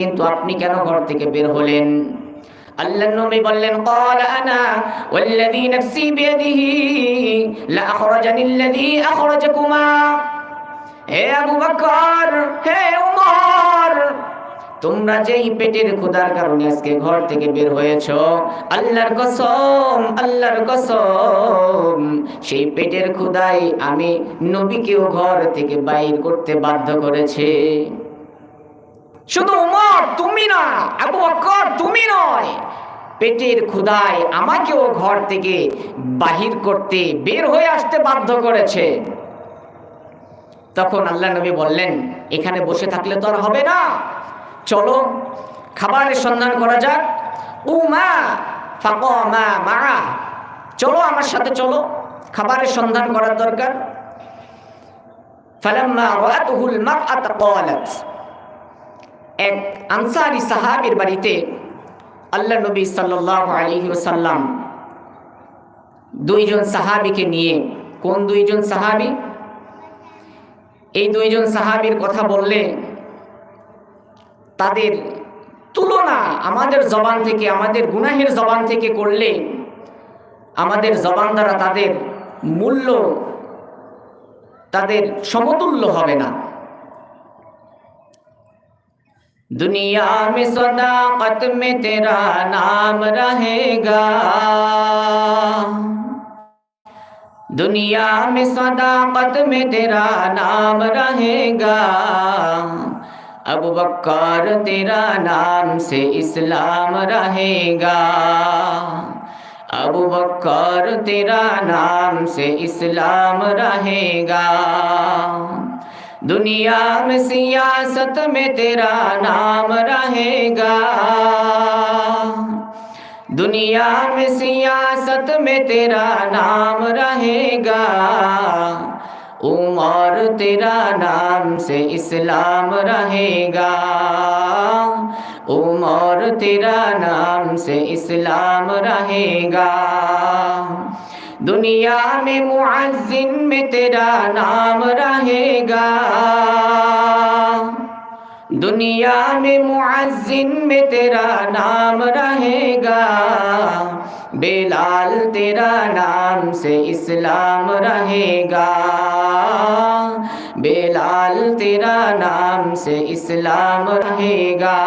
কিন্তু আপনি কেন ঘর থেকে বের হলেন আল্লাহ নবী বললেন قال انا والذي نفسي بيده لا اخرجني الذي اخرجكما হে আবু বকর হে উমর তোমরা যেই পেটের ক্ষুধার কারণে আজকে ঘর থেকে বের হয়েছো আল্লাহর কসম আল্লাহর কসম সেই পেটের ক্ষুধাই আমি নবীকেও ঘর থেকে বাইর করতে বাধ্য করেছে শুধু উমর, তুমি না, আবু বকর তুমি নয়। পেটের ক্ষুধায় আমাকেও ঘর থেকে বাহির করতে বের হয়ে আসতে বাধ্য করেছে। তখন আল্লাহ নবী বললেন, এখানে বসে থাকলে তো আর হবে না। চলো, খাবারের সন্ধান করা যাক। উমা, ফাকমা মা মা চলো আমার সাথে চলো, খাবারের সন্ধান করার দরকার। ফালাম্মা রাআতুহুল মারআত ক্বালাত। এক আনসারি সাহাবীর বাড়িতে আল্লাহ নবী সাল্লাল্লাহু আলাইহি ওয়াসাল্লাম দুইজন সাহাবীকে নিয়ে, কোন দুইজন সাহাবী? এই দুইজন সাহাবীর কথা বললে তাদের তুলনা আমাদের জবান থেকে, আমাদের গুনাহের জবান থেকে করলে আমাদের জবান দ্বারা তাদের মূল্য, তাদের সমতুল্য হবে না। دنیا میں صداقت میں تیرا نام رہے گا۔ دنیا میں صداقت میں تیرا نام رہے گا۔ ابو بکر تیرا نام سے اسلام رہے گا۔ ابو بکار تیرا نام سے اسلام رہے گا۔ دنیا میں سیاست میں تیرا نام رہے گا۔ دنیا میں سیاست میں تیرا نام رہے گا۔ عمر تیرا نام سے اسلام رہے گا۔ عمر تیرا نام سے اسلام رہے گا۔ دنیا میں معزن میں تیرا نام رہے گا۔ دنیا میں معزن میں تیرا نام رہے گا۔ بلال تیرا نام سے اسلام رہے گا۔ بلال تیرا نام سے اسلام رہے گا۔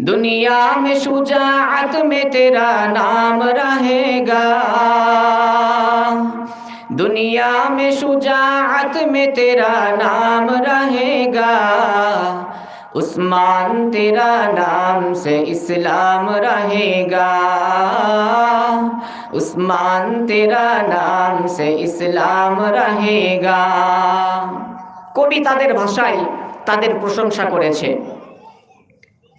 दुनिया में शुजाअत में तेरा नाम रहेगा दुनिया में शुजाअत में तेरा नाम रहेगा उस्मान तेरा नाम से इस्लाम रहेगा उस्मान तेरा नाम से इस्लाम रहेगा কবি তাদের ভাষায় তাদের প্রশংসা করেছে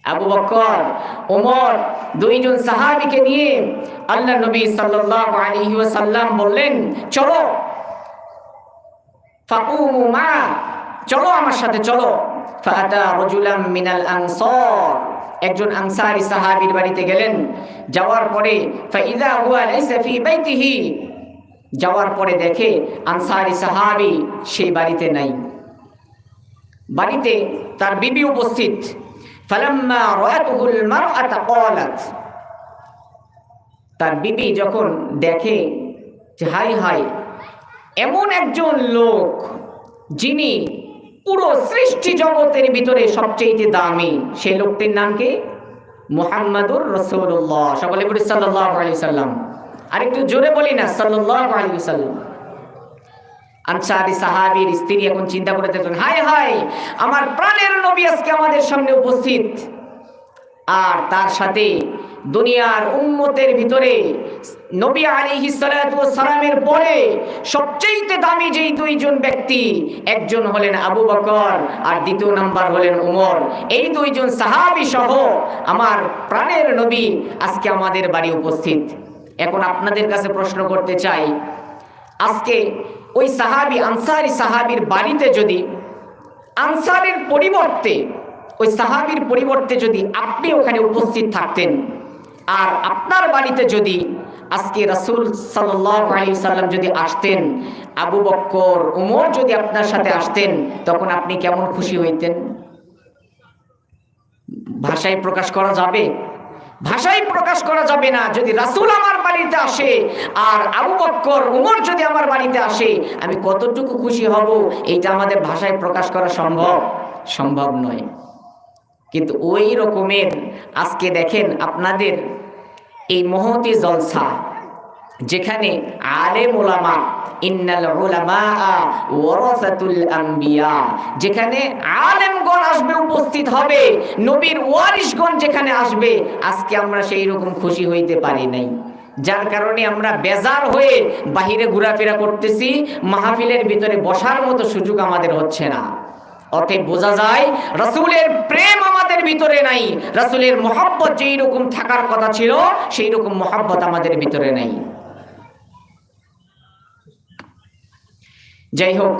আবু বকর ওমর দুইজন সাহাবিকে নিয়ে আল্লাহ নবী সাল্লাল্লাহু আলাইহি ওয়াসাল্লাম বললেন, চলো, ফাকুমু মা, চলো আমার সাথে চলো। ফাতা রাজুলাম মিনাল আনসার। একজন আনসারী সাহাবীর বাড়িতে গেলেন। যাওয়ার পরে ফাইদা হুয়া লাইসা ফি বাইতিহি। যাওয়ার পরে দেখে আনসারী সাহাবী সেই বাড়িতে নাই। বাড়িতে তার বিবি উপস্থিত। তার বিবি যখন দেখে যে হাই হাই, এমন একজন লোক যিনি পুরো সৃষ্টি জগতের ভিতরে সবচেয়ে দামি সেই লোকটির নাম কি? মুহাম্মাদুর রাসূলুল্লাহ। সকলে বলি সাল্লাল্লাহু আলাইহি সাল্লাম। আরেকটু জোরে বলি না, সাল্লাল্লাহু আলাইহি সাল্লাম। আনসারি সাহাবীর স্ত্রী এখন চিন্তা করে দেখলেন, হায় হায়, আমার প্রাণের নবী আজকে আমাদের সামনে উপস্থিত। আর তার সাথে দুনিয়ার উম্মতের ভিতরে নবী সালাতু সালামের পরে সবচেয়ে দামি যেই দুইজন ব্যক্তি, একজন হলেন আবু বকর আর দ্বিতীয় নাম্বার হলেন উমর। এই দুইজন সাহাবী সহ আমার প্রাণের নবী আজকে আমাদের বাড়ি উপস্থিত। এখন আপনাদের কাছে প্রশ্ন করতে চাই আজকে ওই সাহাবি, আনসারি সাহাবির বাড়িতে যদি, আনসারের পরিবর্তে, ওই সাহাবির পরিবর্তে যদি আপনি ওখানে উপস্থিত থাকতেন, আর আপনার বাড়িতে যদি আজকে রাসূল সাল্লাম যদি আসতেন, আবু বক্কর, উমর যদি আপনার সাথে আসতেন, তখন আপনি কেমন খুশি হইতেন? ভাষায় প্রকাশ করা যাবে? ভাষায় প্রকাশ করা যাবে না। যদি রাসুল আমার বাড়িতে আসে, আর আবু বক্কর, উমর যদি আমার বাড়িতে আসে, আমি কতটুকু খুশি হব? এইটা আমাদের ভাষায় প্রকাশ করা সম্ভব? সম্ভব নয়। কিন্তু ওই রকমের, আজকে দেখেন আপনাদের এই মহতি জলসা যেখানে আলেম ওলামা ইন্নাল উলামা ওয়ারাসাতুল আম্বিয়া, যেখানে আলেমগণ আসবে, উপস্থিত হবে, নবীর ওয়ারিশগণ যেখানে আসবে, আজকে আমরা সেই রকম খুশি হইতে পারি নাই। যার কারণে আমরা বেজার হয়ে বাহিরে ঘোরাফেরা করতেছি, মাহফিলের ভিতরে বসার মতো সুযোগ আমাদের হচ্ছে না। অতএব বোঝা যায়, রসুলের প্রেম আমাদের ভিতরে নাই, রসুলের মহাব্বত যেই রকম থাকার কথা ছিল, সেই রকম মহাব্বত আমাদের ভিতরে নাই। যাই হোক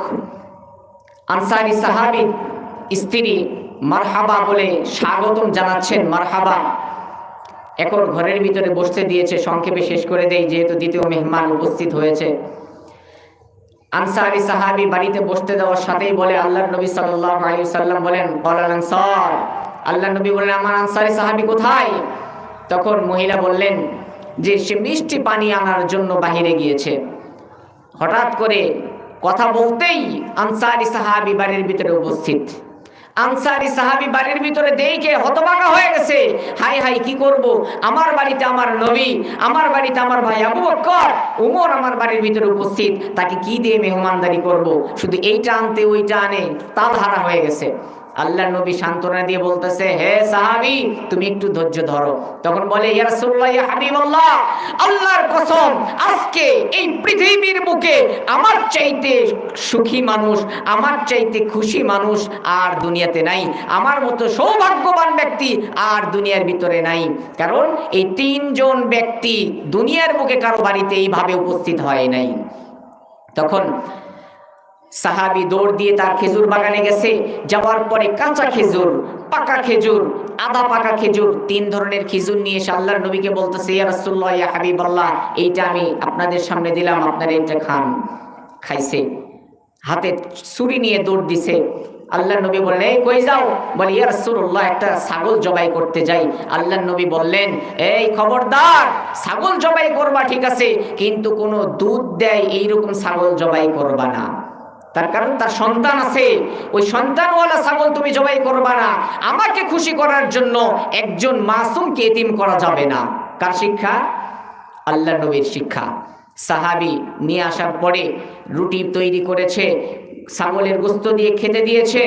আনসারি সাহাবি স্ত্রী মারহাবা বলে স্বাগতম জানাচ্ছেন, মারহাবা। এখন ঘরের ভিতরে বসতে দিয়েছে, সংক্ষেপে শেষ করে দেই, যেহেতু দ্বিতীয় মেহমান উপস্থিত হয়েছে। আনসারি সাহাবি বাড়িতে বসতে দেওয়ার সাথেই বলে আল্লাহ নবী আলাইহি সাল্লাম বলেন কলাল আল্লাহ নবী বলেন আমার আনসারি সাহাবি কোথায়? তখন মহিলা বললেন, যে সে মিষ্টি পানি আনার জন্য বাহিরে গিয়েছে। হঠাৎ করে কথা বলতেই আনসারি সাহাবি বাড়ির ভিতরে উপস্থিত। আনসারি সাহাবি বাড়ির ভিতরে দেখে হতবাকা হয়ে গেছে। হাই হাই কি করব? আমার বাড়িতে আমার নবী, আমার বাড়িতে আমার ভাই আবু বকর উমর আমার বাড়ির ভিতরে উপস্থিত। তাকে কি দিয়ে মেহমানদারি করব? শুধু এইটা আনতে, ওইটা আনে তা ধারা হয়ে গেছে। আল্লাহ নবী সান্ত্বনা দিয়ে বলতেছে, হে সাহাবি, তুমি একটু ধৈর্য ধরো। তখন বলে আল্লাহর কসম, আজকে এই পৃথিবীর বুকে আমার চাইতে সুখী মানুষ, আমার চাইতে খুশি মানুষ আর দুনিয়াতে নাই। আমার মতো সৌভাগ্যবান ব্যক্তি আর দুনিয়ার ভিতরে নাই। কারণ এই তিনজন ব্যক্তি দুনিয়ার বুকে কারও বাড়িতে এইভাবে উপস্থিত হয় নাই। তখন সাহাবি দৌড় দিয়ে তার খেজুর বাগানে গেছে। যাওয়ার পরে কাঁচা খেজুর, পাকা খেজুর, আদা পাকা খেজুর, তিন ধরনের খেজুর নিয়ে এসে আল্লাহর নবীকে বলতেছে, ইয়া ইয়া হাবিবাল্লাহ, এইটা আমি আপনাদের সামনে দিলাম, আপনারা এটা খান। খাইছে। হাতে ছুরি নিয়ে দৌড় দিছে। আল্লাহ নবী বললেন, এই কই যাও? বলে, ইয়া রাসূলুল্লাহ, একটা ছাগল জবাই করতে যাই। আল্লাহ নবী বললেন, এই খবরদার, ছাগল জবাই করবা ঠিক আছে, কিন্তু কোনো দুধ দেয় এইরকম ছাগল জবাই করবা না। তার কারণ তার সন্তান আছে। ওই সন্তানওয়ালা ছাগল তুমি জবাই করবা না। আমাকে খুশি করার জন্য একজন মাসুমকে এতিম করা যাবে না। কার শিক্ষা? আল্লাহ নবীর শিক্ষা। সাহাবি নিয়ে আসার পরে রুটি তৈরি করেছে, ছাগলের গোস্ত দিয়ে খেতে দিয়েছে,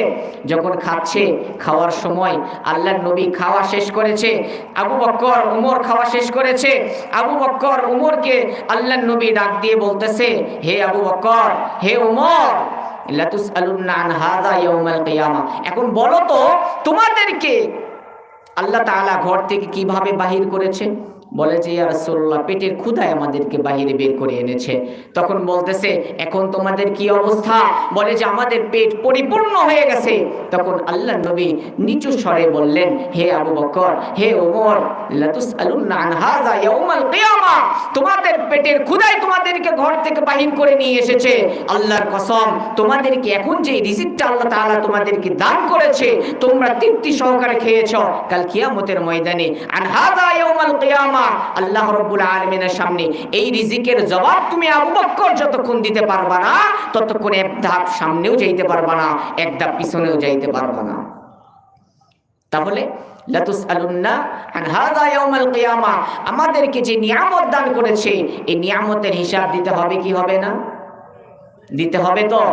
যখন খাচ্ছে, খাওয়ার সময় আল্লাহ নবী খাওয়া শেষ করেছে, আবু বক্কর উমর খাওয়া শেষ করেছে। আবু বক্কর উমরকে আল্লাহ নবী ডাক দিয়ে বলতেছে, হে আবু বক্কর, হে উমর! এখন বলো তো, তোমাদেরকে আল্লাহ তাআলা ঘর থেকে কীভাবে বাহির করেছে? বলে যে রাসূলুল্লাহ, পেটের ক্ষুধায় আমাদেরকে বাহিরে বের করে এনেছে। তখন বলতেছে, এখন তোমাদের কি অবস্থা? বলে যে আমাদের পেট পরিপূর্ণ হয়ে গেছে। তখন আল্লাহ নবী নিচু স্বরে বললেন, হে আবু বকর, হে ওমর তোমাদের পেটের ক্ষুধায় তোমাদেরকে থেকে বাহির করে নিয়ে এসেছে। আল্লাহর কসম, তোমাদেরকে এখন যে রিজিকটা আল্লাহ তাআলা তোমাদেরকে দান করেছে, তোমরা তৃপ্তি সহকারে খেয়েছো। কাল কিয়ামতের ময়দানে, আন হাযা ইয়াউমাল কিয়ামা, আল্লাহ রাব্বুল আলামিনের সামনে এই রিজিকের জবাব তুমি আবু বকর যতক্ষণ দিতে পারবা না, ততক্ষণ এক ধাপ সামনেও যাইতে পারবা না, এক ধাপ পিছনেও যাইতে পারবা না। তাহলে লাতুস আলুন্না আন হাদা ইয়াউমাল কিয়ামা, আমাদেরকে যে নিয়ামত দান করেছে, এই নিয়ামতের হিসাব দিতে হবে কি হবে না? দিতে হবে তো।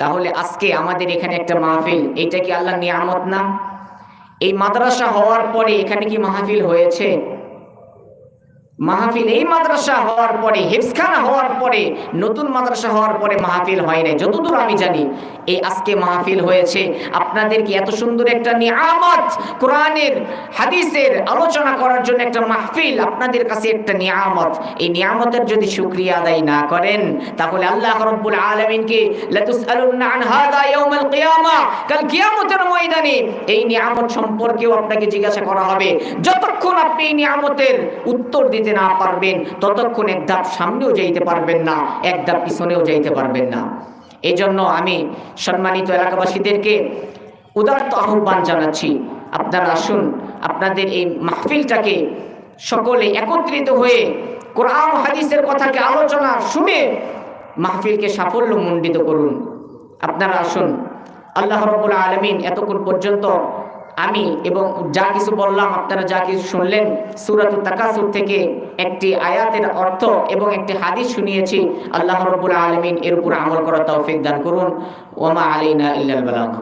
তাহলে আজকে আমাদের এখানে একটা মাহফিল, এটা কি আল্লাহ নিয়ামত না? এই মাদ্রাসা হওয়ার পরে এখানে কি মাহফিল হয়েছে? মাহফিল এই মাদ্রাসা হওয়ার পরে হেফসখানা হওয়ার পরে, নতুন মাদ্রাসা হওয়ার পরে মাহফিল হয় নাই। যতদূর আমি জানি, এই আজকে মাহফিল হয়েছে। আপনাদেরকে এত সুন্দর একটা নিয়ামত কোরআনের, হাদিসের আলোচনা করার জন্য একটা মাহফিল, আপনাদের কাছে একটা নিয়ামত। এই নিয়ামতের যদি শুকরিয়া আদায় না করেন, তাহলে আল্লাহ রাব্বুল আলামিনকে লাতুসআলুন্না আন হাদা ইয়াউমাল কিয়ামা, কাল কিয়ামতের ময়দানে এই নিয়ামত সম্পর্কেও আপনাকে জিজ্ঞাসা করা হবে। যতক্ষণ আপনি এই নিয়ামতের উত্তর দিতে না পারবেন, ততক্ষণ এক ধাপ সামনেও যাইতে পারবেন না, এক ধাপ পিছনেও যাইতে পারবেন না। এই জন্য আমি সম্মানিত এলাকাবাসীদেরকে উদার্ত আহ্বান জানাচ্ছি, আপনারা আসুন, আপনাদের এই মাহফিলটাকে সকলে একত্রিত হয়ে কোরআন হাদিসের কথাকে আলোচনা শুনে মাহফিলকে সাফল্য মণ্ডিত করুন। আপনারা আসুন, আল্লাহ রব্বুল আলমিন এতক্ষণ পর্যন্ত আমি এবং যা কিছু বললাম, আপনারা যা কিছু শুনলেন, সুরাত তাকাসুর থেকে একটি আয়াতের অর্থ এবং একটি হাদিস শুনিয়েছি। আল্লাহ রব্বুল আলমিন এর উপর আমল করার তৌফিক দান করুন। ওমা আলীনা ইল্লাল বালাগ।